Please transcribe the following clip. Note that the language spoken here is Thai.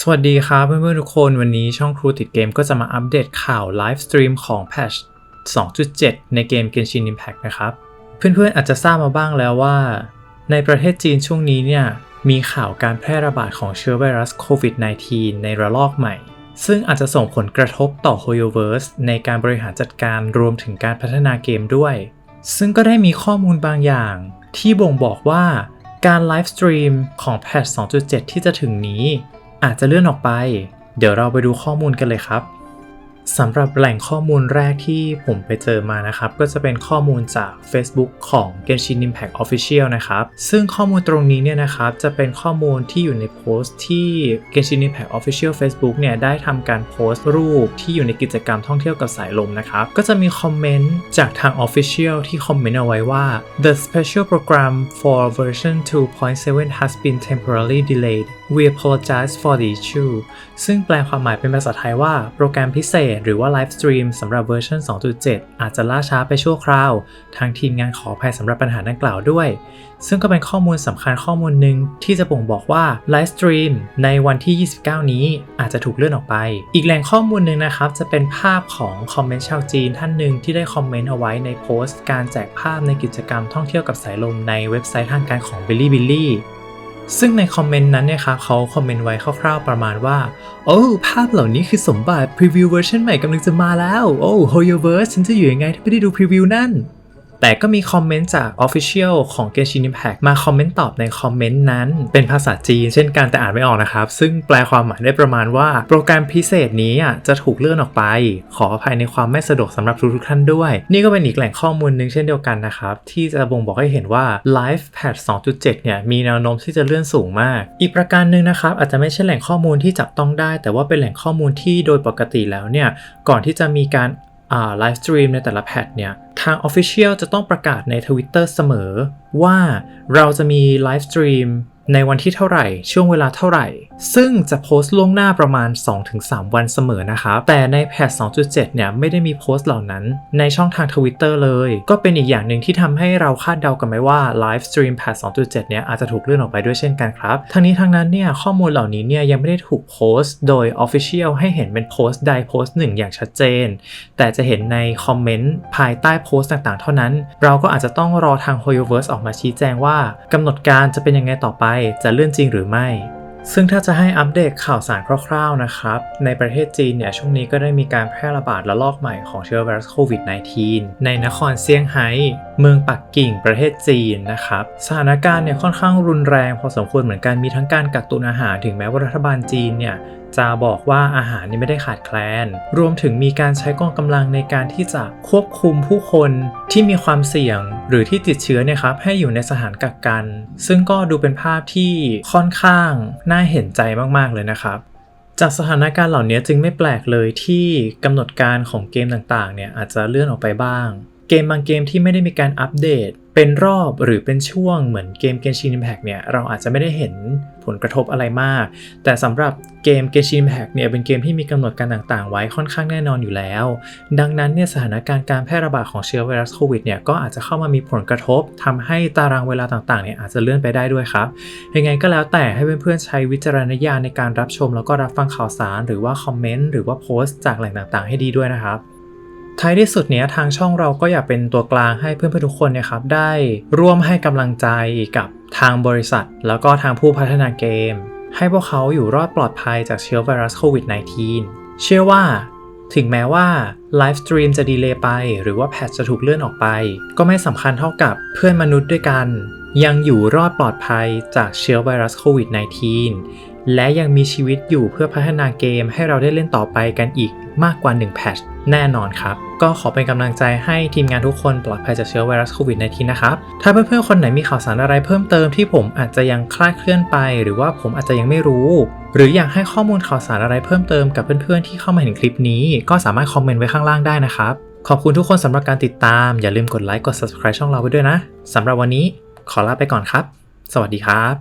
สวัสดีครับเพื่อนๆทุกคนวันนี้ช่องครูติดเกมก็จะมาอัปเดตข่าวไลฟ์สตรีมของแพทช2.7 ในเกม Genshin Impact นะครับ เพื่อนๆอาจจะทราบมาบ้างแล้วว่า ในประเทศจีนช่วงนี้เนี่ยมีข่าวการแพร่ระบาดของเชื้อไวรัสโควิด -19 ในระลอกใหม่ ซึ่งอาจจะส่งผลกระทบต่อ HoYoverse ในการบริหารจัดการรวมถึงการพัฒนาเกมด้วย ซึ่งก็ได้มีข้อมูลบางอย่าง ที่บ่งบอกว่าการไลฟ์สตรีมของแพทช2.7 ที่จะถึงนี้ อาจจะเลื่อนออกไป เดี๋ยวเราไปดูข้อมูลกันเลยครับ สำหรับแหล่งข้อมูลแรกที่ผมไปเจอมานะครับ ก็จะเป็นข้อมูลจาก Facebook ของ Genshin Impact Official นะครับ ซึ่งข้อมูลตรงนี้เนี่ยนะครับ จะเป็นข้อมูลที่อยู่ในโพสต์ที่ Genshin Impact Official Facebook เนี่ยได้ทำการโพสต์รูปที่อยู่ในกิจกรรมท่องเที่ยวกับสายลมนะครับ ก็จะมีคอมเมนต์จากทาง Official ที่คอมเมนต์เอาไว้ว่า the special program for version 2.7 has been temporarily delayed we apologize for the issue ซึ่งแปลความหมายเป็นภาษาไทยว่าโปรแกรมพิเศษหรือว่าไลฟ์สตรีมสำหรับเวอร์ชัน2.7 อาจจะล่าช้าไปชั่วคราว ทางทีมงานขออภัยสำหรับปัญหาดังกล่าวด้วย ซึ่งก็เป็นข้อมูลสำคัญข้อมูลหนึ่งที่จะบ่งบอกว่าไลฟ์สตรีมในวันที่ 29 นี้อาจจะถูกเลื่อนออกไป อีกแหล่งข้อมูลหนึ่งนะครับ จะเป็นภาพของคอมเมนต์ชาวจีนท่านหนึ่งที่ได้คอมเมนต์เอาไว้ในโพสต์ การแจกภาพในกิจกรรมท่องเที่ยวกับสายลมในเว็บไซต์ทางการของ Bilibili ซึ่งในคอมเมนต์นั้นเนี่ยครับเขาคอมเมนต์ไว้คร่าวๆประมาณว่า โอ้ภาพเหล่านี้คือสมบัติพรีวิวเวอร์ชันใหม่กำลังจะมาแล้ว โอ้โฮโยเวิร์สฉันจะอยู่ยังไงถ้าไม่ได้ดูพรีวิวนั่น แต่ก็มีคอมเมนต์จาก Official ของ Genshin Impact มาคอมเมนต์ตอบในคอมเมนต์นั้น เป็นภาษาจีนเช่นกันแต่อ่านไม่ออกนะครับ ซึ่งแปลความหมายได้ประมาณว่าโปรแกรมพิเศษนี้อะจะถูกเลื่อนออกไป ขออภัยในความไม่สะดวกสำหรับทุกๆท่านด้วย นี่ก็เป็นอีกแหล่งข้อมูลหนึ่งเช่นเดียวกันนะครับ ที่จะบ่งบอกให้เห็นว่า Live Patch 2.7 เนี่ย มีแนวโน้มที่จะเลื่อนสูงมาก อีกประการหนึ่งนะครับ อาจจะไม่ใช่แหล่งข้อมูลที่จับต้องได้ แต่ว่าเป็นแหล่งข้อมูลที่โดยปกติแล้วเนี่ยก่อนที่จะมีการ ไลฟ์สตรีมในแต่ละแพทเนี่ย ทาง Official จะต้องประกาศใน Twitter เสมอว่าเราจะมีไลฟ์สตรีม ในวันที่เท่าไหร่ ช่วงเวลาเท่าไหร่ ซึ่งจะโพสต์ล่วงหน้าประมาณ 2-3 วันเสมอนะครับ แต่ในแพท 2.7 เนี่ยไม่ได้มีโพสต์เหล่านั้น ในช่องทาง Twitter เลย ก็เป็นอีกอย่างหนึ่งที่ทำให้เราคาดเดากันไหมว่าไลฟ์สตรีมแพท 2.7 เนี่ยอาจจะถูกเลื่อนออกไปด้วยเช่นกันครับ ทั้งนี้ทั้งนั้นเนี่ยข้อมูลเหล่านี้เนี่ยยังไม่ได้ถูกโพสต์ โดย Official ให้เห็นเป็นโพสต์ใดโพสต์หนึ่งอย่างชัดเจน แต่จะเห็นในคอมเมนต์ภายใต้โพสต์ต่างๆ เท่านั้น เราก็อาจจะต้องรอทาง Hoyoverse ออกมาชี้แจงว่ากำหนดการจะเป็นยังไงต่อไปจะเลื่อนจริงหรือไม่ ซึ่งถ้าจะให้อัปเดตข่าวสารคร่าวๆนะครับ ในประเทศจีนเนี่ยช่วงนี้ก็ได้มีการแพร่ระบาดระลอกใหม่ของเชื้อไวรัสโควิด -19 ในนครเซี่ยงไฮ้เมืองปักกิ่งประเทศจีนนะครับ สถานการณ์เนี่ยค่อนข้างรุนแรงพอสมควรเหมือนกันมีทั้งการกักตุนอาหารถึงแม้ว่ารัฐบาลจีนเนี่ยจะบอกว่าอาหารนี่ไม่ได้ขาดแคลน รวมถึงมีการใช้กองกำลังในการที่จะควบคุมผู้คน ที่มีความเสี่ยงหรือที่ติดเชื้อเนี่ยครับให้อยู่ในสถานกักกัน ซึ่งก็ดูเป็นภาพที่ค่อนข้างน่าเห็นใจมากๆเลยนะครับจากสถานการณ์เหล่านี้จึงไม่แปลกเลยที่กำหนดการของเกมต่างๆ เนี่ยอาจจะเลื่อนออกไปบ้าง เกมบางเกมที่ไม่ได้มีการอัปเดต เป็นรอบหรือเป็นช่วงเหมือนเกม Genshin Impact เนี่ยเราอาจจะไม่ได้เห็นผลกระทบอะไรมาก แต่สำหรับเกม Genshin Impact เนี่ยเป็นเกมที่มีกำหนดการต่างๆ ไว้ค่อนข้างแน่นอนอยู่แล้ว ดังนั้นเนี่ยสถานการณ์การแพร่ระบาดของเชื้อไวรัสโควิดเนี่ยก็อาจจะเข้ามามีผลกระทบทำให้ตารางเวลาต่างๆเนี่ยอาจจะเลื่อนไปได้ด้วยครับยังไงก็แล้วแต่ให้เพื่อนๆใช้วิจารณญาณในการรับชม แล้วก็รับฟังข่าวสาร หรือว่าคอมเมนต์หรือว่าโพสต์จากแหล่งต่างๆ ให้ดีด้วยนะครับ ท้ายที่สุดเนี้ยทางช่องเราก็อยากเป็นตัวกลางให้เพื่อนๆทุกคนเนี่ยครับได้ร่วมให้กำลังใจกับทางบริษัท แล้วก็ทางผู้พัฒนาเกม ให้พวกเขาอยู่รอดปลอดภัยจากเชื้อไวรัสโควิด -19 เชื่อว่าถึงแม้ว่าไลฟ์สตรีมจะดีเลย์ไป หรือว่าแพทจะถูกเลื่อนออกไป ก็ไม่สำคัญเท่ากับเพื่อนมนุษย์ด้วยกัน ยังอยู่รอดปลอดภัยจากเชื้อไวรัสโควิด -19 และยังมีชีวิตอยู่เพื่อพัฒนาเกมให้เราได้เล่นต่อไปกันอีกมากกว่า 1 แพท แน่นอนครับ ก็ขอเป็นกำลังใจให้ทีมงานทุกคนปลอดภัยจากเชื้อไวรัสโควิด -19 นะครับ ถ้าเพื่อนๆ คนไหนมีข่าวสารอะไรเพิ่มเติมที่ผมอาจจะยังคลาดเคลื่อนไป หรือว่าผมอาจจะยังไม่รู้ หรืออยากให้ข้อมูลข่าวสารอะไรเพิ่มเติมกับเพื่อนๆที่เข้ามาเห็นคลิปนี้ ก็สามารถคอมเมนต์ไว้ข้างล่างได้นะครับ ขอบคุณทุกคนสำหรับการติดตาม อย่าลืมกดไลค์กด subscribe ช่องเราไว้ด้วยนะสำหรับวันนี้ขอลาไปก่อนครับ สวัสดีครับ